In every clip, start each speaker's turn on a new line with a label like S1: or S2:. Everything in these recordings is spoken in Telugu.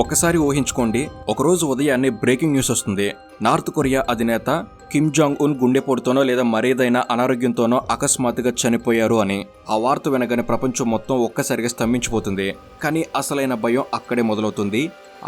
S1: ఒక్కసారి ఊహించుకోండి ఒకరోజు ఉదయాన్నే బ్రేకింగ్ న్యూస్ వస్తుంది. నార్త్ కొరియా అధినేత కిమ్ జాంగ్ ఉన్ గుండెపోటుతోనో లేదా మరేదైనా అనారోగ్యంతోనో అకస్మాత్తుగా చనిపోయారు అని ఆ వార్త వినగానే ప్రపంచం మొత్తం ఒక్కసారిగా స్తంభించిపోతుంది. కానీ అసలైన భయం అక్కడే మొదలవుతుంది.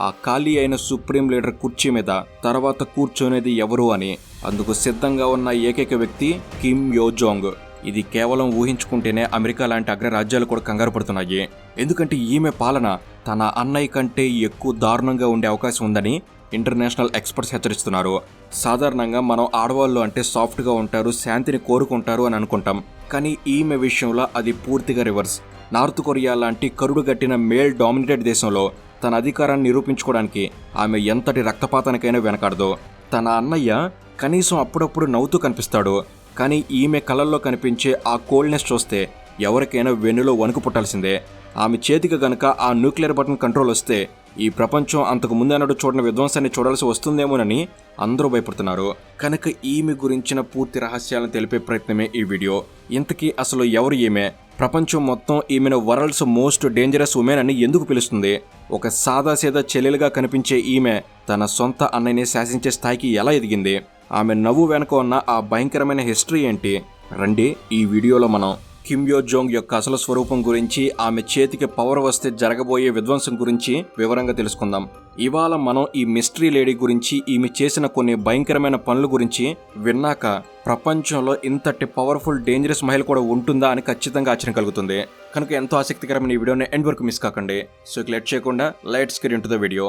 S1: ఆ ఖాళీ అయిన సుప్రీం లీడర్ కుర్చీ మీద తర్వాత కూర్చునేది ఎవరు అని అందుకు సిద్ధంగా ఉన్న ఏకైక వ్యక్తి కిమ్ యోజోంగ్ ఇది కేవలం ఊహించుకుంటేనే అమెరికా లాంటి అగ్రరాజ్యాలు కూడా కంగారు పడుతున్నాయి. ఎందుకంటే ఈమె పాలన తన అన్నయ్య కంటే ఎక్కువ దారుణంగా ఉండే అవకాశం ఉందని ఇంటర్నేషనల్ ఎక్స్పర్ట్స్ హెచ్చరిస్తున్నారు. సాధారణంగా మనం ఆడవాళ్ళు అంటే సాఫ్ట్గా ఉంటారు శాంతిని కోరుకుంటారు అని అనుకుంటాం. కానీ ఈమె విషయంలో అది పూర్తిగా రివర్స్. నార్త్ కొరియా లాంటి కరుడుగట్టిన మేల్ డామినేటెడ్ దేశంలో తన అధికారాన్ని నిరూపించుకోవడానికి ఆమె ఎంతటి రక్తపాతానికైనా వెనకాడదు. తన అన్నయ్య కనీసం అప్పుడప్పుడు నవ్వుతూ కనిపిస్తాడు. కానీ ఈమె కళల్లో కనిపించే ఆ కోల్డ్నెస్ చూస్తే ఎవరికైనా వెన్నులో వణుకు పుట్టాల్సిందే. ఆమె చేతికి గనక ఆ న్యూక్లియర్ బటన్ కంట్రోల్ వస్తే ఈ ప్రపంచం అంతకు ముందన్నట్టు చూడని విధ్వంసాన్ని చూడాల్సి వస్తుందేమోనని అందరూ భయపడుతున్నారు. కనుక ఈమె గురించిన పూర్తి రహస్యాలను తెలిపే ప్రయత్నమే ఈ వీడియో. ఇంతకీ అసలు ఎవరు ఈమె? ప్రపంచం మొత్తం ఈమెను వరల్డ్స్ మోస్ట్ డేంజరస్ ఉమెన్ అని ఎందుకు పిలుస్తుంది? ఒక సాదాసీదా చెల్లెలుగా కనిపించే ఈమె తన సొంత అన్నయ్యని శాసించే స్థాయికి ఎలా ఎదిగింది? ఆమె నవ్వు వెనుక ఉన్న ఆ భయంకరమైన హిస్టరీ ఏంటి? రండి ఈ వీడియోలో మనం కిమ్ యో జోంగ్ యొక్క అసలు స్వరూపం గురించి ఆమె చేతికి పవర్ వస్తే జరగబోయే విధ్వంసం గురించి వివరంగా తెలుసుకుందాం. ఇవాళ మనం ఈ మిస్టరీ లేడీ గురించి ఈమె చేసిన కొన్ని భయంకరమైన పనుల గురించి విన్నాక ప్రపంచంలో ఇంతటి పవర్ఫుల్ డేంజరస్ మహిళ కూడా ఉంటుందా అని ఖచ్చితంగా ఆశ్చర్యం కలుగుతుంది. కనుక ఎంతో ఆసక్తికరమైన ఈ వీడియోని ఎండ్ వరకు మిస్ కాకండి. సో లెట్ చేయకుండా light screen to the video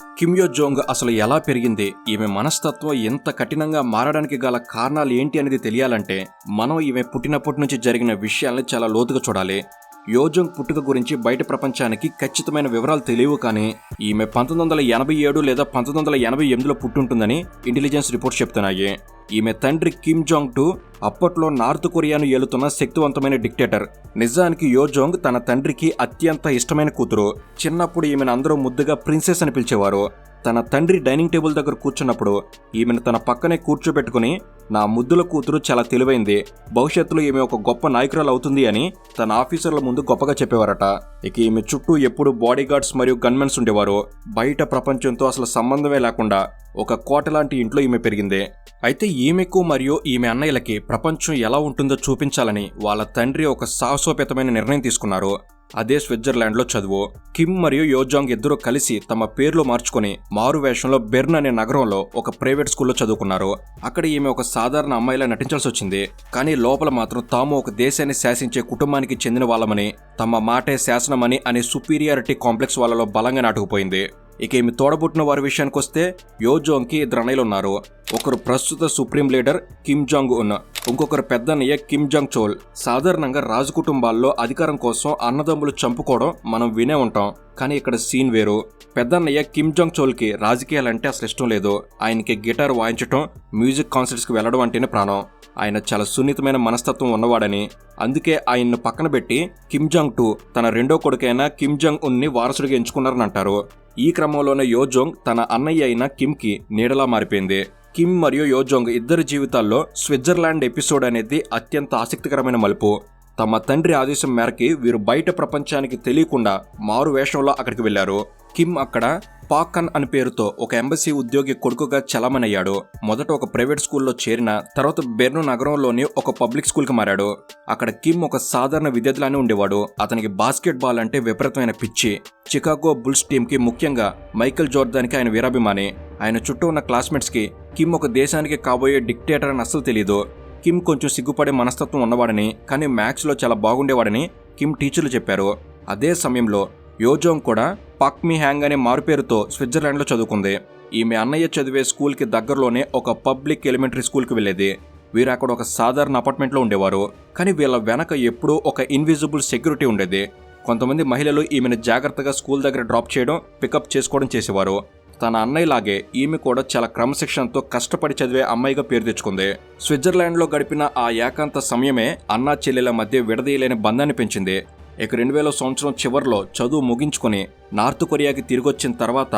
S1: Kim Yo Jong అసలు ఎలా పెరిగింది? ఈమె మనస్తత్వం ఎంత కఠినంగా మారడానికి గల కారణాలు ఏంటి అనేది తెలియాలంటే మనం ఈమె పుట్టినప్పటి నుంచి జరిగిన విషయాల్ని చాలా లోతుగా చూడాలి. యోజంగ్ పుట్టుక గురించి బయట ప్రపంచానికి ఖచ్చితమైన వివరాలు తెలియవు కానీ ఈమె పంతొమ్మిది వందల ఎనభై ఏడు లేదా పంతొమ్మిది వందల ఎనభై ఎనిమిదిలో పుట్టుంటుందని ఇంటెలిజెన్స్ రిపోర్ట్ చెప్తున్నాయి. ఈమె తండ్రి కిమ్ జోంగ్ టు అప్పట్లో నార్త్ కొరియాను ఏలుతున్న శక్తివంతమైన డిక్టేటర్. నిజానికి యోజోంగ్ తన తండ్రికి అత్యంత ఇష్టమైన కూతురు. చిన్నప్పుడు ఈమెను అందరూ ముద్దుగా ప్రిన్సెస్ అని పిలిచేవారు. తన తండ్రి డైనింగ్ టేబుల్ దగ్గర కూర్చున్నప్పుడు ఈమెను తన పక్కనే కూర్చోబెట్టుకుని నా ముద్దుల కూతురు చాలా తెలివైంది. భవిష్యత్తులో ఈమె ఒక గొప్ప నాయకురాలు అవుతుంది అని తన ఆఫీసర్ల ముందు గొప్పగా చెప్పేవారట. ఇక ఈమె చుట్టూ ఎప్పుడు బాడీగార్డ్స్ మరియు గన్మెన్స్ ఉండేవారు. బయట ప్రపంచంతో అసలు సంబంధమే లేకుండా ఒక కోట లాంటి ఇంట్లో ఈమె పెరిగింది. అయితే ఈమెకు మరియు ఈమె అన్నయ్యలకి ప్రపంచం ఎలా ఉంటుందో చూపించాలని వాళ్ళ తండ్రి ఒక సాహసోపేతమైన నిర్ణయం తీసుకున్నారు. అదే స్విట్జర్లాండ్లో చదువు. కిమ్ మరియు యోజాంగ్ ఇద్దరు కలిసి తమ పేర్లు మార్చుకొని మారు వేషంలో బెర్న్ అనే నగరంలో ఒక ప్రైవేట్ స్కూల్లో చదువుకున్నారు. అక్కడ ఈమె ఒక సాధారణ అమ్మాయిలా నటించాల్సి వచ్చింది. కానీ లోపల మాత్రం తాము ఒక దేశాన్ని శాసించే కుటుంబానికి చెందిన వాళ్ళమని తమ మాటే శాసనమని అనే సుపీరియారిటీ కాంప్లెక్స్ వాళ్ళలో బలంగా నాటుకుపోయింది. ఇక ఈమె తోడబుట్టిన వారి విషయానికి వస్తే యోజోంగ్కి ఇద్దరు అన్నయ్యలు ఉన్నారు ఒకరు ప్రస్తుత సుప్రీం లీడర్ కిమ్ జాంగ్ ఉన్ ఇంకొకరు పెద్దన్నయ్య కిమ్ జంగ్ చోల్. సాధారణంగా రాజు కుటుంబాల్లో అధికారం కోసం అన్నదమ్ములు చంపుకోవడం మనం వినే ఉంటాం. కానీ ఇక్కడ సీన్ వేరు. పెద్దన్నయ్య కిమ్ జంగ్ చోల్కి రాజకీయాలంటే అసలు ఇష్టం లేదు. ఆయనకి గిటార్ వాయించటం మ్యూజిక్ కాన్సర్ట్స్కి వెళ్ళడం అంటేనే ప్రాణం. ఆయన చాలా సున్నితమైన మనస్తత్వం ఉన్నవాడని. అందుకే ఆయన్ను పక్కన పెట్టి కిమ్ జాంగ్ టు తన రెండో కొడుకైన కిమ్ జాంగ్ ఉన్ని వారసుడిగా ఎంచుకున్నారని అంటారు. ఈ క్రమంలోనే యోజోంగ్ తన అన్నయ్య అయిన కిమ్కి నీడలా మారిపోయింది. కిమ్ మరియు యోజోంగ్ ఇద్దరి జీవితాల్లో స్విట్జర్లాండ్ ఎపిసోడ్ అనేది అత్యంత ఆసక్తికరమైన మలుపు. తమ తండ్రి ఆదేశం మేరకి వీరు బయట ప్రపంచానికి తెలియకుండా మారు వేషంలో అక్కడికి వెళ్ళారు కిమ్ అక్కడ పాకన్ అని పేరుతో ఒక ఎంబసీ ఉద్యోగి కొడుకుగా చలామణయ్యాడు. మొదట ఒక ప్రైవేట్ స్కూల్లో చేరిన తర్వాత బెర్ను నగరంలోని ఒక పబ్లిక్ స్కూల్కి మారాడు. అక్కడ కిమ్ ఒక సాధారణ విద్యార్థిలానే ఉండేవాడు. అతనికి బాస్కెట్ బాల్ అంటే విపరీతమైన పిచ్చి. చికాగో బుల్స్ టీంకి ముఖ్యంగా మైకెల్ జోర్దాన్కి ఆయన వీరాభిమాని. ఆయన చుట్టూ ఉన్న క్లాస్మేట్స్కి కిమ్ ఒక దేశానికి కాబోయే డిక్టేటర్ అని అస్సలు తెలియదు కిమ్ కొంచెం సిగ్గుపడే మనస్తత్వం ఉన్నవాడని కానీ మ్యాథ్స్లో చాలా బాగుండేవాడని కిమ్ టీచర్లు చెప్పారు. అదే సమయంలో యోజోంగ్ కూడా పాక్మీ హ్యాంగ్ అనే మారుపేరుతో స్విట్జర్లాండ్లో చదువుకుంది. ఈమె అన్నయ్య చదివే స్కూల్కి దగ్గరలోనే ఒక పబ్లిక్ ఎలిమెంటరీ స్కూల్కి వెళ్ళేది. వీరు అక్కడ ఒక సాధారణ అపార్ట్మెంట్లో ఉండేవారు. కానీ వీళ్ళ వెనక ఎప్పుడూ ఒక ఇన్విజిబుల్ సెక్యూరిటీ ఉండేది. కొంతమంది మహిళలు ఈమెను జాగ్రత్తగా స్కూల్ దగ్గర డ్రాప్ చేయడం పికప్ చేసుకోవడం చేసేవారు. తన అన్నయ్యలాగే ఈమె కూడా చాలా క్రమశిక్షణతో కష్టపడి చదివే అమ్మాయిగా పేరు తెచ్చుకుంది. స్విట్జర్లాండ్లో గడిపిన ఆ ఏకాంత సమయమే అన్నా చెల్లెల మధ్య విడదీయలేని బంధాన్ని పెంచింది. ఇక రెండు వేల సంవత్సరం చివరిలో చదువు ముగించుకొని నార్త్ కొరియాకి తిరిగొచ్చిన తర్వాత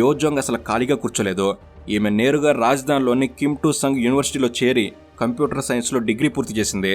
S1: యోజోంగ్ అసలు ఖాళీగా కూర్చోలేదు. ఈమె నేరుగా రాజధానిలోని కిమ్ టు సంగ్ యూనివర్సిటీలో చేరి కంప్యూటర్ సైన్స్లో డిగ్రీ పూర్తి చేసింది.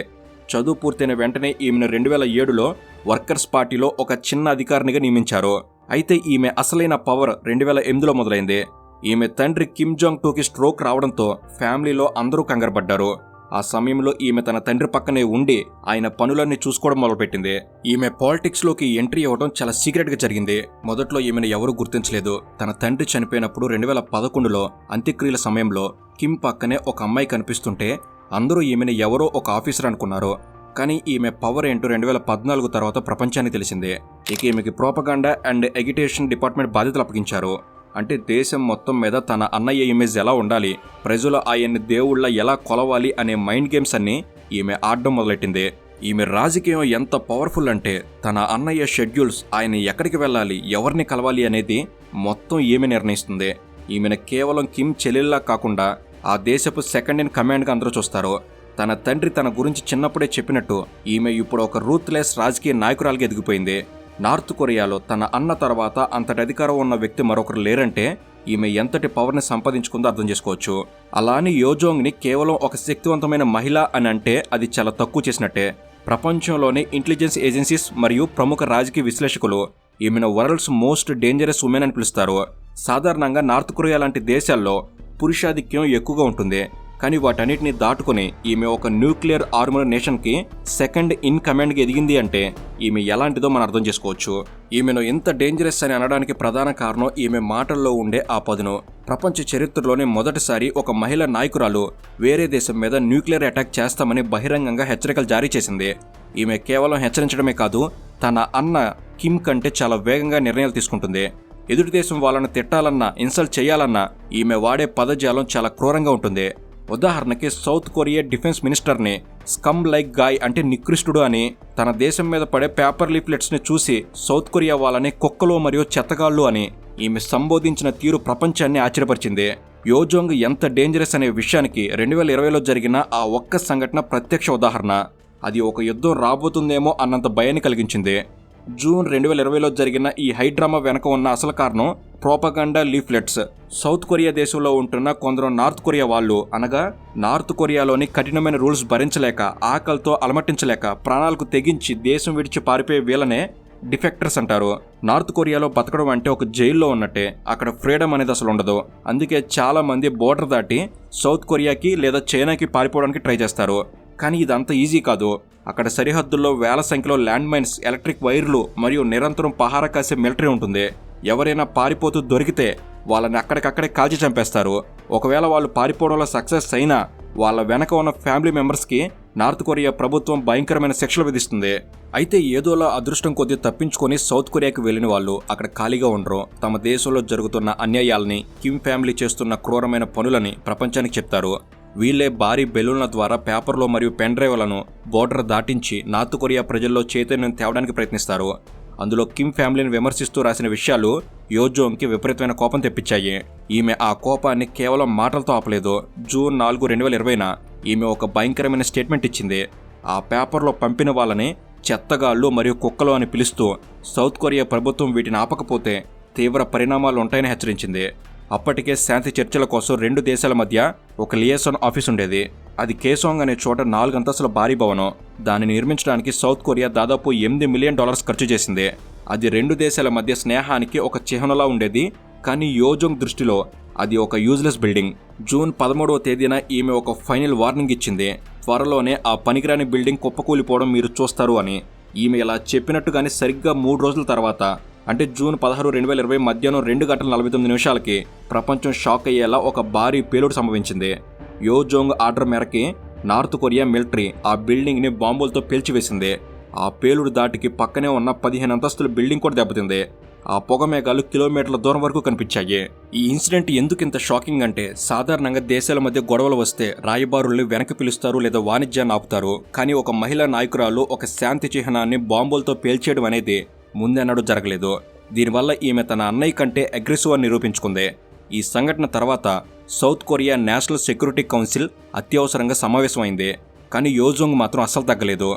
S1: చదువు పూర్తయిన వెంటనే ఈమెను రెండు వేల ఏడులో వర్కర్స్ పార్టీలో ఒక చిన్న అధికారినిగా నియమించారు. అయితే ఈమె అసలైన పవర్ రెండు వేల ఎనిమిదిలో మొదలైంది. ఈమె తండ్రి కిమ్ జాంగ్ టూకి స్ట్రోక్ రావడంతో ఫ్యామిలీలో అందరూ కంగారపడ్డారు. ఆ సమయంలో ఈమె తన తండ్రి పక్కనే ఉండి ఆయన పనులన్నీ చూసుకోవడం మొదలుపెట్టింది. ఈమె పాలిటిక్స్లోకి ఎంట్రీ అవ్వడం చాలా సీక్రెట్గా జరిగింది. మొదట్లో ఈమెను ఎవరూ గుర్తించలేదు. తన తండ్రి చనిపోయినప్పుడు రెండు వేల పదకొండులో అంత్యక్రియల సమయంలో కిమ్ పక్కనే ఒక అమ్మాయి కనిపిస్తుంటే అందరూ ఈమెను ఎవరో ఒక ఆఫీసర్ అనుకున్నారు. కానీ ఈమె పవర్ ఏంటో రెండు వేల పద్నాలుగు తర్వాత ప్రపంచానికి తెలిసిందే. ఇక ఈమెకి ప్రోపగాండా అండ్ ఎడ్యుకేషన్ డిపార్ట్మెంట్ బాధ్యతలు అప్పగించారు. అంటే దేశం మొత్తం మీద తన అన్నయ్య ఇమేజ్ ఎలా ఉండాలి ప్రజలు ఆయన్ని దేవుళ్ళ ఎలా కొలవాలి అనే మైండ్ గేమ్స్ అన్ని ఈమె ఆడడం మొదలెట్టింది. ఈమె రాజకీయం ఎంత పవర్ఫుల్ అంటే తన అన్నయ్య షెడ్యూల్స్ ఆయన ఎక్కడికి వెళ్ళాలి ఎవరిని కలవాలి అనేది మొత్తం ఈమె నిర్ణయిస్తుంది. ఈమెను కేవలం కిమ్ చెల్లెల్లా కాకుండా ఆ దేశపు సెకండ్ ఇన్ కమాండ్గా అందరూ చూస్తారు. తన తండ్రి తన గురించి చిన్నప్పుడే చెప్పినట్టు ఈమె ఇప్పుడు ఒక రూత్లెస్ రాజకీయ నాయకురాలుగా ఎదిగిపోయింది. నార్త్ కొరియాలో తన అన్న తర్వాత అంతటి అధికారం ఉన్న వ్యక్తి మరొకరు లేరంటే ఈమె ఎంతటి పవర్ని సంపాదించుకుందో అర్థం చేసుకోవచ్చు. అలానే యోజోంగ్ని కేవలం ఒక శక్తివంతమైన మహిళ అని అంటే అది చాలా తక్కువ చేసినట్టే. ప్రపంచంలోని ఇంటెలిజెన్స్ ఏజెన్సీస్ మరియు ప్రముఖ రాజకీయ విశ్లేషకులు ఈమెను వరల్డ్స్ మోస్ట్ డేంజరస్ ఉమెన్ అని పిలుస్తారు. సాధారణంగా నార్త్ కొరియా లాంటి దేశాల్లో పురుషాధిక్యం ఎక్కువగా ఉంటుంది. కానీ వాటన్నిటిని దాటుకుని ఈమె ఒక న్యూక్లియర్ ఆర్మర్ నేషన్కి సెకండ్ ఇన్ కమాండ్కి ఎదిగింది అంటే ఈమె ఎలాంటిదో మనం అర్థం చేసుకోవచ్చు. ఈమెను ఎంత డేంజరస్ అని అనడానికి ప్రధాన కారణం ఈమె మాటల్లో ఉండే ఆ పదును. ప్రపంచ చరిత్రలోనే మొదటిసారి ఒక మహిళ నాయకురాలు వేరే దేశం మీద న్యూక్లియర్ అటాక్ చేస్తామని బహిరంగంగా హెచ్చరికలు జారీ చేసింది. ఈమె కేవలం హెచ్చరించడమే కాదు తన అన్న కిమ్ కంటే చాలా వేగంగా నిర్ణయాలు తీసుకుంటుంది. ఎదుటి దేశం వాళ్ళని తిట్టాలన్నా ఇన్సల్ట్ చేయాలన్నా ఈమె వాడే పదజాలం చాలా క్రూరంగా ఉంటుంది. ఉదాహరణకి సౌత్ కొరియా డిఫెన్స్ మినిస్టర్ని స్కమ్ లైక్ గాయ్ అంటే నికృష్టుడు అని తన దేశం మీద పడే పేపర్ లీఫ్లెట్స్ని చూసి సౌత్ కొరియా వాళ్ళని కుక్కలు మరియు చెత్తగాళ్ళు అని ఈమె సంబోధించిన తీరు ప్రపంచాన్ని ఆశ్చర్యపరిచింది. యోజోంగ్ ఎంత డేంజరస్ అనే విషయానికి రెండు వేల ఇరవైలో జరిగిన ఆ ఒక్క సంఘటన ప్రత్యక్ష ఉదాహరణ. అది ఒక యుద్ధం రాబోతుందేమో అన్నంత భయాన్ని కలిగించింది. జూన్ రెండు వేల ఇరవైలో జరిగిన ఈ హైడ్రామా వెనక ఉన్న అసలు కారణం ప్రోపగండా లీఫ్లెట్స్. సౌత్ కొరియా దేశంలో ఉంటున్న కొందరు నార్త్ కొరియా వాళ్ళు. అనగా నార్త్ కొరియాలోని కఠినమైన రూల్స్ భరించలేక ఆకలితో అలమటించలేక ప్రాణాలకు తెగించి దేశం విడిచి పారిపోయే వీళ్ళనే డిఫెక్టర్స్ అంటారు. నార్త్ కొరియాలో బతకడం అంటే ఒక జైల్లో ఉన్నట్టే. అక్కడ ఫ్రీడమ్ అనేది అసలు ఉండదు. అందుకే చాలా మంది బోర్డర్ దాటి సౌత్ కొరియాకి లేదా చైనాకి పారిపోవడానికి ట్రై చేస్తారు. కానీ ఇదంత ఈజీ కాదు. అక్కడ సరిహద్దుల్లో వేల సంఖ్యలో ల్యాండ్ మైన్స్ ఎలక్ట్రిక్ వైర్లు మరియు నిరంతరం పహారా కాసే మిలిటరీ ఉంటుంది. ఎవరైనా పారిపోతూ దొరికితే వాళ్ళని అక్కడికక్కడే కాల్చి చంపేస్తారు. ఒకవేళ వాళ్ళు పారిపోవడంలో సక్సెస్ అయినా వాళ్ళ వెనక ఉన్న ఫ్యామిలీ మెంబర్స్కి నార్త్ కొరియా ప్రభుత్వం భయంకరమైన శిక్షలు విధిస్తుంది. అయితే ఏదోలా అదృష్టం కొద్దీ తప్పించుకొని సౌత్ కొరియాకి వెళ్ళిన వాళ్ళు అక్కడ ఖాళీగా ఉండరు. తమ దేశంలో జరుగుతున్న అన్యాయాల్ని కిమ్ ఫ్యామిలీ చేస్తున్న క్రూరమైన పనులని ప్రపంచానికి చెప్తారు. వీళ్ళే భారీ బెలూన్ల ద్వారా పేపర్లో మరియు పెన్ డ్రైవ్లను బోర్డర్ దాటించి నార్త్ కొరియా ప్రజల్లో చైతన్యం తేవడానికి ప్రయత్నిస్తారు. అందులో కిమ్ ఫ్యామిలీని విమర్శిస్తూ రాసిన విషయాలు యోజోంగ్కి విపరీతమైన కోపం తెప్పించాయి. ఈమె ఆ కోపాన్ని కేవలం మాటలతో ఆపలేదు. జూన్ నాలుగు రెండు వేల ఇరవైన ఈమె ఒక భయంకరమైన స్టేట్మెంట్ ఇచ్చింది. ఆ పేపర్లో పంపిన వాళ్ళని చెత్తగాళ్ళు మరియు కుక్కలు అని పిలుస్తూ సౌత్ కొరియా ప్రభుత్వం వీటిని ఆపకపోతే తీవ్ర పరిణామాలు ఉంటాయని హెచ్చరించింది. అప్పటికే శాంతి చర్చల కోసం రెండు దేశాల మధ్య ఒక లియసన్ ఆఫీస్ ఉండేది. అది కేసాంగ్ అనే చోట నాలుగు అంతస్తుల భారీ భవనం. దాన్ని నిర్మించడానికి సౌత్ కొరియా దాదాపు ఎనిమిది మిలియన్ డాలర్స్ ఖర్చు చేసింది. అది రెండు దేశాల మధ్య స్నేహానికి ఒక చిహ్నలా ఉండేది. కానీ యోజోంగ్ దృష్టిలో అది ఒక యూజ్లెస్ బిల్డింగ్ జూన్ పదమూడవ తేదీన ఈమె ఒక ఫైనల్ వార్నింగ్ ఇచ్చింది. త్వరలోనే ఆ పనికిరాని బిల్డింగ్ కుప్పకూలిపోవడం మీరు చూస్తారు అని. ఈమె ఇలా చెప్పినట్టుగానే సరిగ్గా మూడు రోజుల తర్వాత అంటే జూన్ పదహారు రెండు వేల ఇరవై మధ్యాహ్నం రెండు గంటల నలభై తొమ్మిది నిమిషాలకి ప్రపంచం షాక్ అయ్యేలా ఒక భారీ పేలుడు సంభవించింది. యోజోంగ్ ఆర్డర్ మేరకి నార్త్ కొరియా మిలిటరీ ఆ బిల్డింగ్ని బాంబులతో పేల్చివేసింది. ఆ పేలుడు దాటికి పక్కనే ఉన్న పదిహేను అంతస్తుల బిల్డింగ్ కూడా దెబ్బతింది. ఆ పొగ మేఘాలు కిలోమీటర్ల దూరం వరకు కనిపించాయి. ఈ ఇన్సిడెంట్ ఎందుకు ఇంత షాకింగ్ అంటే సాధారణంగా దేశాల మధ్య గొడవలు వస్తే రాయబారుల్ని వెనక్కి పిలుస్తారు లేదా వాణిజ్యాన్ని ఆపుతారు. కానీ ఒక మహిళా నాయకురాలు ఒక శాంతి చిహ్నాన్ని బాంబులతో పేల్చేయడం అనేది ముందెన్నడూ జరగలేదు. దీనివల్ల ఈమె తన అన్నయ్య కంటే అగ్రెసివ్ అని నిరూపించుకుంది. ఈ సంఘటన తర్వాత South Korea National Security Council అత్యవసరంగా సమావేశమైంది. కానీ యోజోంగ్ మాత్రం అస్సలు తగ్గలేదు.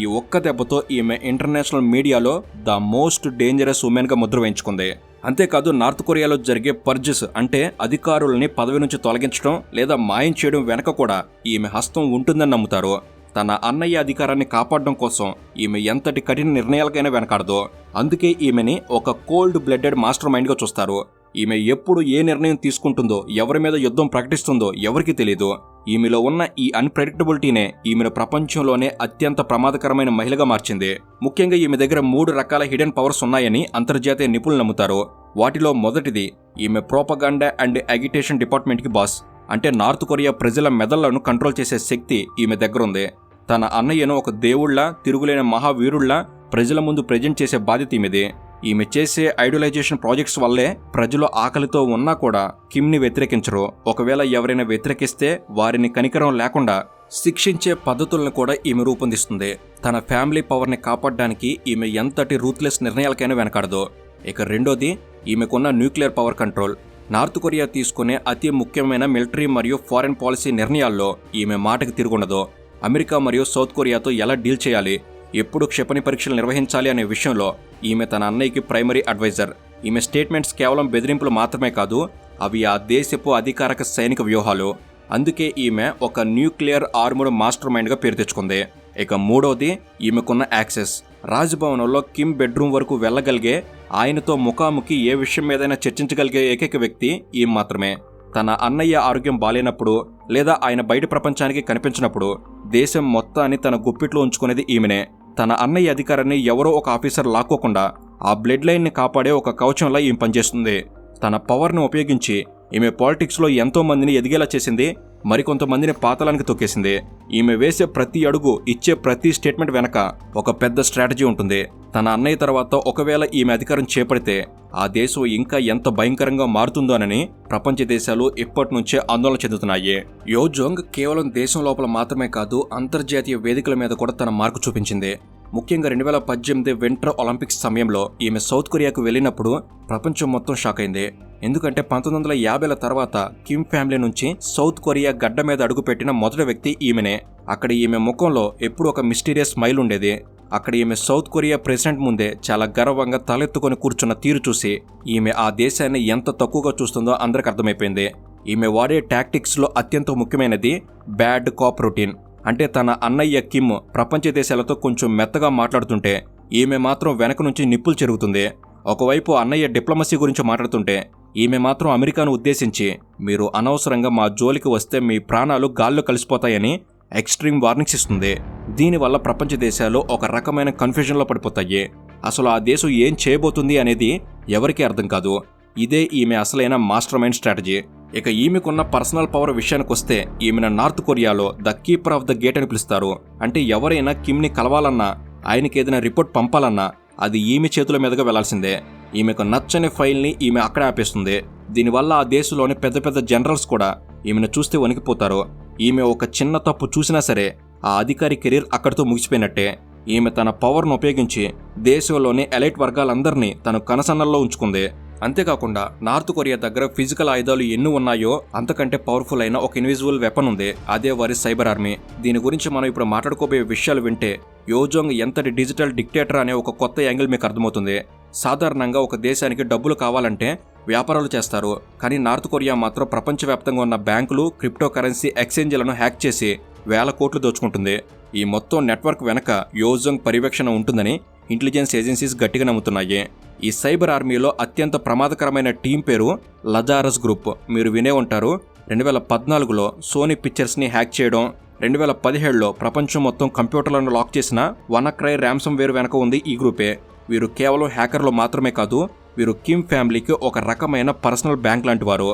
S1: ఈ ఒక్క దెబ్బతో ఈమె ఇంటర్నేషనల్ మీడియాలో ద మోస్ట్ డేంజరస్ ఉమెన్గా ముద్ర వేయించుకుంది. అంతేకాదు నార్త్ కొరియాలో జరిగే పర్జెస్ అంటే అధికారులని పదవి నుంచి తొలగించడం లేదా మాయం చేయడం వెనక కూడా ఈమె హస్తం ఉంటుందని నమ్ముతారు. తన అన్నయ్య అధికారాన్ని కాపాడడం కోసం ఈమె ఎంతటి కఠిన నిర్ణయాలకైనా వెనకాడదు. అందుకే ఈమెని ఒక కోల్డ్ బ్లడెడ్ మాస్టర్ మైండ్గా చూస్తారు. ఈమె ఎప్పుడు ఏ నిర్ణయం తీసుకుంటుందో ఎవరి మీద యుద్ధం ప్రకటిస్తుందో ఎవరికీ తెలియదు ఈమెలో ఉన్న ఈ అన్ప్రెడిక్టబిలిటీనే ఈమెను ప్రపంచంలోనే అత్యంత ప్రమాదకరమైన మహిళగా మార్చింది. ముఖ్యంగా ఈమె దగ్గర మూడు రకాల హిడెన్ పవర్స్ ఉన్నాయని అంతర్జాతీయ నిపుణులు నమ్ముతారు. వాటిలో మొదటిది ఈమె ప్రోపగాండా అండ్ అగిటేషన్ డిపార్ట్మెంట్కి బాస్. అంటే నార్త్ కొరియా ప్రజల మెదళ్ళను కంట్రోల్ చేసే శక్తి ఈమె దగ్గరుంది. తన అన్నయ్యను ఒక దేవుళ్ళ తిరుగులేని మహావీరుళ్ళ ప్రజల ముందు ప్రజెంట్ చేసే బాధ్యత ఈమెది. ఈమె చేసే ఐడియలైజేషన్ ప్రాజెక్ట్స్ వల్లే ప్రజలు ఆకలితో ఉన్నా కూడా కిమ్ని వ్యతిరేకించరు. ఒకవేళ ఎవరైనా వ్యతిరేకిస్తే వారిని కనికరం లేకుండా శిక్షించే పద్ధతులను కూడా ఈమె రూపొందిస్తుంది. తన ఫ్యామిలీ పవర్ని కాపాడడానికి ఈమె ఎంతటి రూత్లెస్ నిర్ణయాలకైనా వెనకాడదు. ఇక రెండోది ఈమెకున్న nuclear power control. North Korea తీసుకునే అతి ముఖ్యమైన మిలిటరీ మరియు ఫారెన్ పాలసీ నిర్ణయాల్లో ఈమె మాటకు తిరుగుండదు. అమెరికా మరియు సౌత్ కొరియాతో ఎలా డీల్ చేయాలి? ఎప్పుడు క్షిపణి పరీక్షలు నిర్వహించాలి అనే విషయంలో ఈమె తన అన్నయ్యకి ప్రైమరీ అడ్వైజర్. ఈమె స్టేట్మెంట్స్ కేవలం బెదిరింపులు మాత్రమే కాదు అవి ఆ దేశపు అధికారక సైనిక వ్యూహాలు. అందుకే ఈమె ఒక న్యూక్లియర్ ఆర్మర్ మాస్టర్ మైండ్గా పేరు తెచ్చుకుంది. ఇక మూడోది ఈమెకున్న యాక్సెస్. రాజ్భవనంలో కిమ్ బెడ్రూమ్ వరకు వెళ్ళగలిగే ఆయనతో ముఖాముఖి ఏ విషయం మీదైనా చర్చించగలిగే ఏకైక వ్యక్తి ఈమె మాత్రమే. తన అన్నయ్య ఆరోగ్యం బాలేనప్పుడు లేదా ఆయన బయట ప్రపంచానికి కనిపించినప్పుడు దేశం మొత్తాన్ని తన గుప్పిట్లో ఉంచుకునేది ఈమెనే. తన అన్నయ్య అధికారాన్ని ఎవరో ఒక ఆఫీసర్ లాక్కోకుండా ఆ బ్లడ్ లైన్ని కాపాడే ఒక కవచంలా ఈమె పనిచేస్తుంది. తన పవర్ను ఉపయోగించి ఈమె పాలిటిక్స్లో ఎంతో మందిని ఎదిగేలా చేసింది మరికొంతమందిని పాతలానికి తొక్కేసింది. ఈమె వేసే ప్రతి అడుగు ఇచ్చే ప్రతి స్టేట్మెంట్ వెనక ఒక పెద్ద స్ట్రాటజీ ఉంటుంది. తన అన్నయ్య తర్వాత ఒకవేళ ఈమె అధికారం చేపడితే ఆ దేశం ఇంకా ఎంత భయంకరంగా మారుతుందోనని ప్రపంచ దేశాలు ఇప్పటి నుంచే ఆందోళన చెందుతున్నాయి. యోజోంగ్ కేవలం దేశం లోపల మాత్రమే కాదు అంతర్జాతీయ వేదికల మీద కూడా తన మార్కు చూపించింది. ముఖ్యంగా రెండు వేల పద్దెనిమిది వింటర్ ఒలింపిక్స్ సమయంలో ఈమె సౌత్ కొరియాకు వెళ్ళినప్పుడు ప్రపంచం మొత్తం షాక్ అయింది. ఎందుకంటే పంతొమ్మిది వందల యాభైల తర్వాత కిమ్ ఫ్యామిలీ నుంచి సౌత్ కొరియా గడ్డ మీద అడుగుపెట్టిన మొదటి వ్యక్తి ఈమెనే. అక్కడ ఈమె ముఖంలో ఎప్పుడు ఒక మిస్టీరియస్ స్మైల్ ఉండేది. అక్కడ ఈమె సౌత్ కొరియా ప్రెసిడెంట్ ముందే చాలా గర్వంగా తలెత్తుకొని కూర్చున్న తీరు చూసి ఈమె ఆ దేశాన్ని ఎంత తక్కువగా చూస్తుందో అందరికి అర్థమైపోయింది. ఈమె వాడే టాక్టిక్స్లో అత్యంత ముఖ్యమైనది బ్యాడ్ కాప్ రొటీన్. అంటే తన అన్నయ్య కిమ్ ప్రపంచ దేశాలతో కొంచెం మెత్తగా మాట్లాడుతుంటే ఈమె మాత్రం వెనక నుంచి నిప్పులు చెరుగుతుంది. ఒకవైపు అన్నయ్య డిప్లొమసీ గురించి మాట్లాడుతుంటే ఈమె మాత్రం అమెరికాను ఉద్దేశించి మీరు అనవసరంగా మా జోలికి వస్తే మీ ప్రాణాలు గాల్లో కలిసిపోతాయని ఎక్స్ట్రీమ్ వార్నింగ్స్ ఇస్తుంది. దీనివల్ల ప్రపంచ దేశాలు ఒక రకమైన కన్ఫ్యూజన్లో పడిపోతాయి. అసలు ఆ దేశం ఏం చేయబోతుంది అనేది ఎవరికీ అర్థం కాదు. ఇదే ఈమె అసలైన మాస్టర్ మైండ్ స్ట్రాటజీ. ఇక ఈమెకున్న పర్సనల్ పవర్ విషయానికి వస్తే ఈమెను నార్త్ కొరియాలో the keeper of the gate అని పిలుస్తారు. అంటే ఎవరైనా కిమ్ని కలవాలన్నా ఆయనకి ఏదైనా రిపోర్ట్ పంపాలన్నా అది ఈమె చేతుల మీదుగా వెళ్ళాల్సిందే. ఈమెకు నచ్చని ఫైల్ని ఈమె అక్కడే ఆపేస్తుంది. దీనివల్ల ఆ దేశంలోని పెద్ద పెద్ద జనరల్స్ కూడా ఈమెను చూస్తే వణికిపోతారు. ఈమె ఒక చిన్న తప్పు చూసినా సరే ఆ అధికారి కెరీర్ అక్కడితో ముగిసిపోయినట్టే. ఈమె తన పవర్ను ఉపయోగించి దేశంలోని ఎలైట్ వర్గాలందరినీ తన కనసన్నల్లో ఉంచుకుంది. అంతేకాకుండా నార్త్ కొరియా దగ్గర ఫిజికల్ ఆయుధాలు ఎన్ని ఉన్నాయో అంతకంటే పవర్ఫుల్ అయిన ఒక ఇన్విజిబుల్ వెపన్ ఉంది. అదే వారి సైబర్ ఆర్మీ. దీని గురించి మనం ఇప్పుడు మాట్లాడుకోబోయే విషయాలు వింటే యోజోంగ్ ఎంతటి డిజిటల్ డిక్టేటర్ అనే ఒక కొత్త యాంగిల్ మీకు అర్థమవుతుంది. సాధారణంగా ఒక దేశానికి డబ్బులు కావాలంటే వ్యాపారాలు చేస్తారు. కానీ నార్త్ కొరియా మాత్రం ప్రపంచవ్యాప్తంగా ఉన్న బ్యాంకులు క్రిప్టో కరెన్సీ ఎక్స్చేంజ్లను హ్యాక్ చేసి వేల కోట్లు దోచుకుంటుంది. ఈ మొత్తం నెట్వర్క్ వెనక యోజోంగ్ పర్యవేక్షణ ఉంటుందని ఇంటెలిజెన్స్ ఏజెన్సీస్ గట్టిగా నమ్ముతున్నాయి. ఈ సైబర్ ఆర్మీలో అత్యంత ప్రమాదకరమైన టీం పేరు లజారస్ గ్రూప్. మీరు వినే ఉంటారు రెండు వేల పద్నాలుగులో సోనీ పిక్చర్స్ని హ్యాక్ చేయడం రెండు వేల పదిహేడులో ప్రపంచం మొత్తం కంప్యూటర్లను లాక్ చేసిన వనక్రై ర్యామ్సమ్ వేరు వెనక ఉంది ఈ గ్రూపే. వీరు కేవలం హ్యాకర్లు మాత్రమే కాదు వీరు కిమ్ ఫ్యామిలీకి ఒక రకమైన పర్సనల్ బ్యాంక్ లాంటి వారు.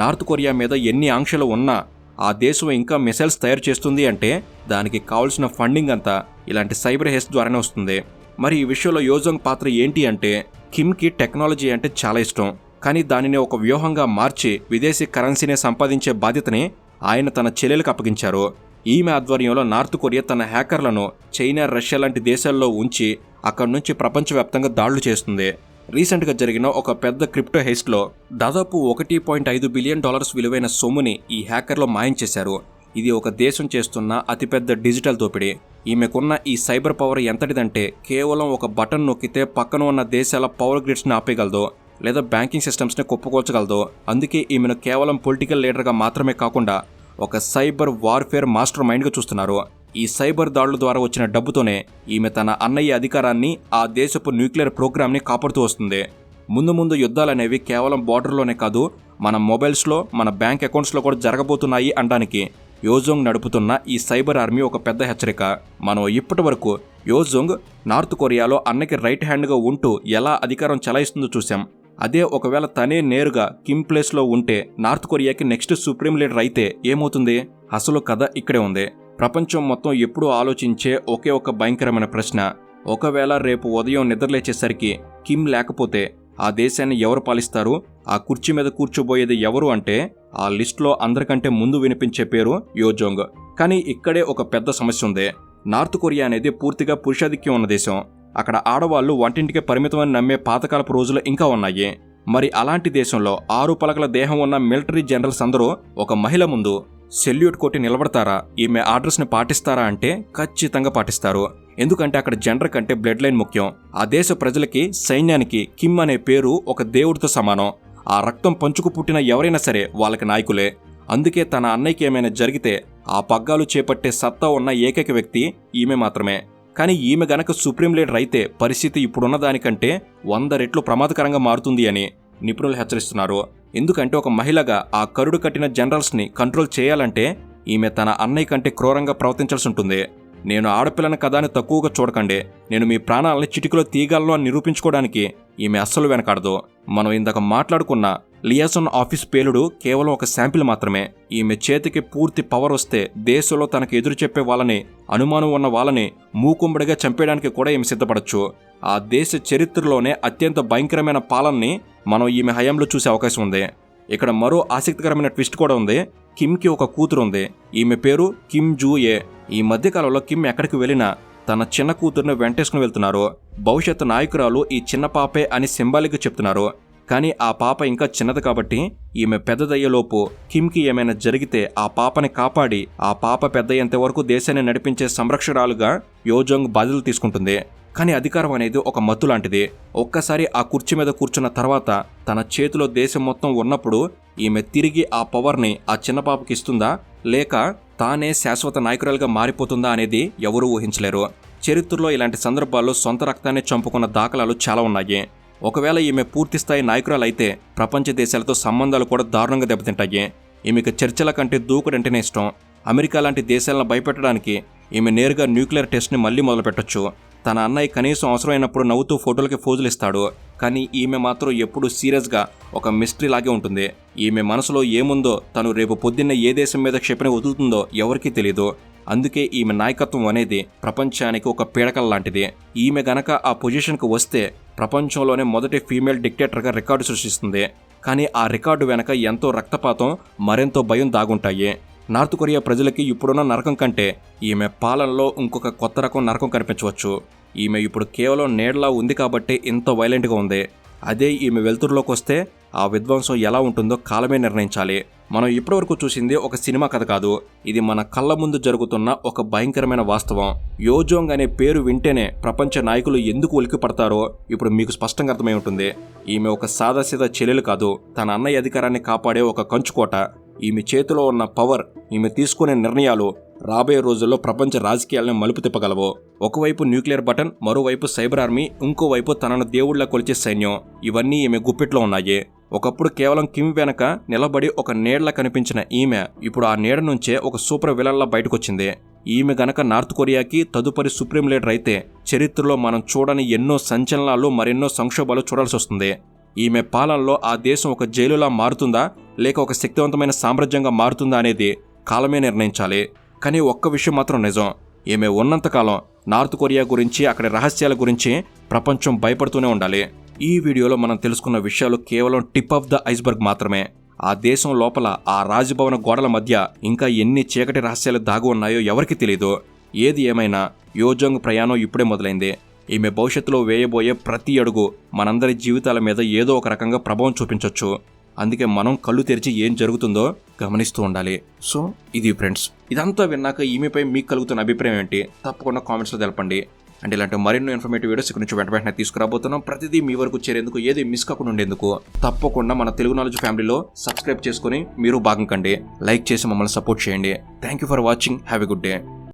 S1: నార్త్ కొరియా మీద ఎన్ని ఆంక్షలు ఉన్నా ఆ దేశం ఇంకా మిసైల్స్ తయారు చేస్తుంది అంటే దానికి కావాల్సిన ఫండింగ్ అంతా ఇలాంటి సైబర్ హెస్ ద్వారానే వస్తుంది. మరి ఈ విషయంలో యోజంగ్ పాత్ర ఏంటి అంటే కిమ్కి టెక్నాలజీ అంటే చాలా ఇష్టం. కానీ దానిని ఒక వ్యూహంగా మార్చి విదేశీ కరెన్సీని సంపాదించే బాధ్యతని ఆయన తన చెల్లెలకు అప్పగించారు. ఈమె ఆధ్వర్యంలో నార్త్ కొరియా తన హ్యాకర్లను చైనా రష్యా లాంటి దేశాల్లో ఉంచి అక్కడి నుంచి ప్రపంచవ్యాప్తంగా దాడులు చేస్తుంది. రీసెంట్గా జరిగిన ఒక పెద్ద క్రిప్టో హెస్ట్లో దాదాపు ఒకటి పాయింట్ ఐదు బిలియన్ డాలర్స్ విలువైన సొమ్ముని ఈ హ్యాకర్లో మాయం చేశారు. ఇది ఒక దేశం చేస్తున్న అతిపెద్ద డిజిటల్ దోపిడీ. ఈమెకున్న ఈ సైబర్ పవర్ ఎంతటిదంటే కేవలం ఒక బటన్ నొక్కితే పక్కన ఉన్న దేశాల పవర్ గ్రిడ్స్ని ఆపేయగలదు లేదా బ్యాంకింగ్ సిస్టమ్స్ని కుప్పకూల్చగలదు. అందుకే ఈమెను కేవలం పొలిటికల్ లీడర్గా మాత్రమే కాకుండా ఒక సైబర్ వార్ఫేర్ మాస్టర్ మైండ్గా చూస్తున్నారు. ఈ సైబర్ దాడుల ద్వారా వచ్చిన డబ్బుతోనే ఈమె తన అన్నయ్య అధికారాన్ని ఆ దేశపు న్యూక్లియర్ ప్రోగ్రామ్ని కాపాడుతూ వస్తుంది. ముందు ముందు యుద్ధాలు అనేవి కేవలం బార్డర్లోనే కాదు మన మొబైల్స్లో మన బ్యాంక్ అకౌంట్స్లో కూడా జరగబోతున్నాయి అనడానికి. యోజోంగ్ నడుపుతున్న ఈ సైబర్ ఆర్మీ ఒక పెద్ద హెచ్చరిక. మనం ఇప్పటి వరకు యోజోంగ్ నార్త్ కొరియాలో అన్నకి రైట్ హ్యాండ్గా ఉంటూ ఎలా అధికారం చెలాయిస్తుందో చూసాం అదే ఒకవేళ తనే నేరుగా కిమ్ ప్లేస్లో ఉంటే నార్త్ కొరియాకి నెక్స్ట్ సుప్రీం లీడర్ అయితే ఏమవుతుంది? అసలు కథ ఇక్కడే ఉంది. ప్రపంచం మొత్తం ఎప్పుడూ ఆలోచించే ఒకే ఒక భయంకరమైన ప్రశ్న. ఒకవేళ రేపు ఉదయం నిద్రలేచేసరికి కిమ్ లేకపోతే ఆ దేశాన్ని ఎవరు పాలిస్తారు? ఆ కుర్చీ మీద కూర్చోబోయేది ఎవరు అంటే ఆ లిస్టులో అందరికంటే ముందు వినిపించే పేరు యోజోంగ్. కానీ ఇక్కడే ఒక పెద్ద సమస్య ఉంది. నార్త్ కొరియా అనేది పూర్తిగా పురుషాధిక్యం ఉన్న దేశం. అక్కడ ఆడవాళ్ళు వంటింటికే పరిమితమని నమ్మే పాతకాలపు రోజులు ఇంకా ఉన్నాయి. మరి అలాంటి దేశంలో ఆరు పలకల దేహం ఉన్న మిలిటరీ జనరల్స్ అందరూ ఒక మహిళ ముందు సెల్యూట్ కొట్టి నిలబడతారా? ఈమె ఆర్డర్స్ని పాటిస్తారా అంటే ఖచ్చితంగా పాటిస్తారు. ఎందుకంటే అక్కడ జెండర్ కంటే బ్లడ్ లైన్ ముఖ్యం. ఆ దేశ ప్రజలకి సైన్యానికి కిమ్ అనే పేరు ఒక దేవుడితో సమానం. ఆ రక్తం పంచుకు పుట్టిన ఎవరైనా సరే వాళ్ళకి నాయకులే. అందుకే తన అన్నయ్యకి ఏమైనా జరిగితే ఆ పగ్గాలు చేపట్టే సత్తా ఉన్న ఏకైక వ్యక్తి ఈమె మాత్రమే. కానీ ఈమె గనక సుప్రీం లీడర్ అయితే పరిస్థితి ఇప్పుడున్న దానికంటే వంద రెట్లు ప్రమాదకరంగా మారుతుంది అని నిపుణులు హెచ్చరిస్తున్నారు. ఎందుకంటే ఒక మహిళగా ఆ కరుడు కట్టిన జనరల్స్ని కంట్రోల్ చేయాలంటే ఈమె తన అన్నయ్య కంటే క్రూరంగా ప్రవర్తించాల్సి ఉంటుంది. నేను ఆడపిల్లని కదా అని తక్కువగా చూడకండి. నేను మీ ప్రాణాలని చిటికలో తీయగలను అని నిరూపించుకోవడానికి ఈమె అస్సలు వెనకాడదు. మనం ఇందాక మాట్లాడుకున్న లియాసన్ ఆఫీస్ పేలుడు కేవలం ఒక శాంపిల్ మాత్రమే. ఈమె చేతికి పూర్తి పవర్ వస్తే దేశంలో తనకు ఎదురు చెప్పే వాళ్ళని అనుమానం ఉన్న వాళ్ళని మూకుమ్మడిగా చంపేయడానికి కూడా ఈమె సిద్ధపడచ్చు. ఆ దేశ చరిత్రలోనే అత్యంత భయంకరమైన పాలనని మనం ఈమె హయాంలో చూసే అవకాశం ఉంది. ఇక్కడ మరో ఆసక్తికరమైన ట్విస్ట్ కూడా ఉంది. కిమ్కి ఒక కూతురు ఉంది ఈమె పేరు కిమ్ జూయే ఈ మధ్యకాలంలో కిమ్ ఎక్కడికి వెళ్ళినా తన చిన్న కూతురును వెంటేసుకుని వెళ్తున్నారు. భవిష్యత్తు నాయకురాలు ఈ చిన్న పాపే అని సింబాలిక్ చెప్తున్నారు. కానీ ఆ పాప ఇంకా చిన్నది కాబట్టి ఈమె పెద్దదయ్యేలోపు కిమ్కి ఏమైనా జరిగితే ఆ పాపని కాపాడి ఆ పాప పెద్దయ్యేంత వరకు దేశాన్ని నడిపించే సంరక్షకురాలుగా యోజోంగ్ బాధ్యతలు తీసుకుంటుంది. కానీ అధికారం అనేది ఒక మత్తు లాంటిది. ఒక్కసారి ఆ కుర్చీ మీద కూర్చున్న తర్వాత తన చేతిలో దేశం మొత్తం ఉన్నప్పుడు ఈమె తిరిగి ఆ పవర్ని ఆ చిన్న పాపకి ఇస్తుందా? లేక తానే శాశ్వత నాయకురాలుగా మారిపోతుందా అనేది ఎవరూ ఊహించలేరు. చరిత్రలో ఇలాంటి సందర్భాల్లో సొంత రక్తాన్ని చంపుకున్న దాఖలాలు చాలా ఉన్నాయి. ఒకవేళ ఈమె పూర్తిస్థాయి నాయకురాలైతే ప్రపంచ దేశాలతో సంబంధాలు కూడా దారుణంగా దెబ్బతింటాయి. ఈమెకు చర్చల కంటే దూకుడంటేనే ఇష్టం. అమెరికా లాంటి దేశాలను భయపెట్టడానికి ఈమె నేరుగా న్యూక్లియర్ టెస్ట్ని మళ్ళీ మొదలుపెట్టొచ్చు. తన అన్నయ్య కనీసం అవసరమైనప్పుడు నవ్వుతూ ఫోటోలకి ఫోజులు ఇస్తాడు. కానీ ఈమె మాత్రం ఎప్పుడు సీరియస్గా ఒక మిస్టరీ లాగే ఉంటుంది. ఈమె మనసులో ఏముందో తను రేపు పొద్దున్న ఏ దేశం మీద క్షిపణి వదులుతుందో ఎవరికీ తెలియదు అందుకే ఈమె నాయకత్వం అనేది ప్రపంచానికి ఒక పీడకల లాంటిది. ఈమె గనక ఆ పొజిషన్కు వస్తే ప్రపంచంలోనే మొదటి ఫీమేల్ డిక్టేటర్గా రికార్డు సృష్టిస్తుంది. కానీ ఆ రికార్డు వెనక ఎంతో రక్తపాతం మరెంతో భయం దాగుంటాయి. నార్త్ కొరియా ప్రజలకి ఇప్పుడున్న నరకం కంటే ఈమె పాలనలో ఇంకొక కొత్త రకం నరకం కనిపించవచ్చు. ఈమె ఇప్పుడు కేవలం నీడలా ఉంది కాబట్టి ఇంత వైలెంట్గా ఉంది. అదే ఈమె వెలుతురులోకి వస్తే ఆ విధ్వంసం ఎలా ఉంటుందో కాలమే నిర్ణయించాలి. మనం ఇప్పటివరకు చూసింది ఒక సినిమా కథ కాదు. ఇది మన కళ్ళ ముందు జరుగుతున్న ఒక భయంకరమైన వాస్తవం. యోజోంగ్ అనే పేరు వింటేనే ప్రపంచ నాయకులు ఎందుకు ఉలికి పడతారో ఇప్పుడు మీకు స్పష్టంగా అర్థమై ఉంటుంది. ఈమె ఒక సాదాసీదా చెల్లెలు కాదు. తన అన్నయ్య అధికారాన్ని కాపాడే ఒక కంచుకోట. ఈమె చేతిలో ఉన్న పవర్ ఈమె తీసుకునే నిర్ణయాలు రాబోయే రోజుల్లో ప్రపంచ రాజకీయాలను మలుపు తిప్పగలవు. ఒకవైపు న్యూక్లియర్ బటన్ మరోవైపు సైబర్ ఆర్మీ ఇంకోవైపు తనను దేవుళ్ళా కొలిచే సైన్యం. ఇవన్నీ ఈమె గుప్పిట్లో ఉన్నాయి. ఒకప్పుడు కేవలం కిమ్ వెనక నిలబడి ఒక నీడలా కనిపించిన ఈమె ఇప్పుడు ఆ నీడ నుంచే ఒక సూపర్ విలన్లా బయటకొచ్చింది. ఈమె గనక నార్త్ కొరియాకి తదుపరి సుప్రీం లీడర్ అయితే చరిత్రలో మనం చూడని ఎన్నో సంచలనాలు మరెన్నో సంక్షోభాలు చూడాల్సి వస్తుంది ఈమె పాలనలో ఆ దేశం ఒక జైలులా మారుతుందా? లేక ఒక శక్తివంతమైన సామ్రాజ్యంగా మారుతుందా అనేది కాలమే నిర్ణయించాలి. కానీ ఒక్క విషయం మాత్రం నిజం. ఈమె ఉన్నంతకాలం నార్త్ కొరియా గురించి అక్కడి రహస్యాల గురించి ప్రపంచం భయపడుతూనే ఉండాలి. ఈ వీడియోలో మనం తెలుసుకున్న విషయాలు కేవలం టిప్ ఆఫ్ ద ఐస్బర్గ్ మాత్రమే. ఆ దేశం లోపల ఆ రాజభవన గోడల మధ్య ఇంకా ఎన్ని చీకటి రహస్యాలు దాగి ఉన్నాయో ఎవరికి తెలియదు ఏది ఏమైనా యోజంగ్ ప్రయాణం ఇప్పుడే మొదలైంది. ఈమె భవిష్యత్తులో వేయబోయే ప్రతి అడుగు మనందరి జీవితాల మీద ఏదో ఒక రకంగా ప్రభావం చూపించవచ్చు అందుకే మనం కళ్ళు తెరిచి ఏం జరుగుతుందో గమనిస్తూ ఉండాలి. సో ఇది ఫ్రెండ్స్. ఇదంతా విన్నాక ఈమెపై మీకు కలుగుతున్న అభిప్రాయం ఏంటి? తప్పకుండా కామెంట్స్లో తెలపండి. అండ్ ఇలాంటి మరిన్నో ఇన్ఫర్మేటివ్ వీడియోస్ ఇక్కడ నుంచి వెంట వెంటనే తీసుకురాబోతున్నాం. ప్రతిదీ మీ వరకు చేరేందుకు ఏది మిస్ కాకుండా ఉండేందుకు తప్పకుండా మన తెలుగు నాలెడ్జ్ ఫ్యామిలీలో సబ్స్క్రైబ్ చేసుకుని మీరు భాగం కండి. లైక్ చేసి మమ్మల్ని సపోర్ట్ చేయండి. Thank you for watching have a good day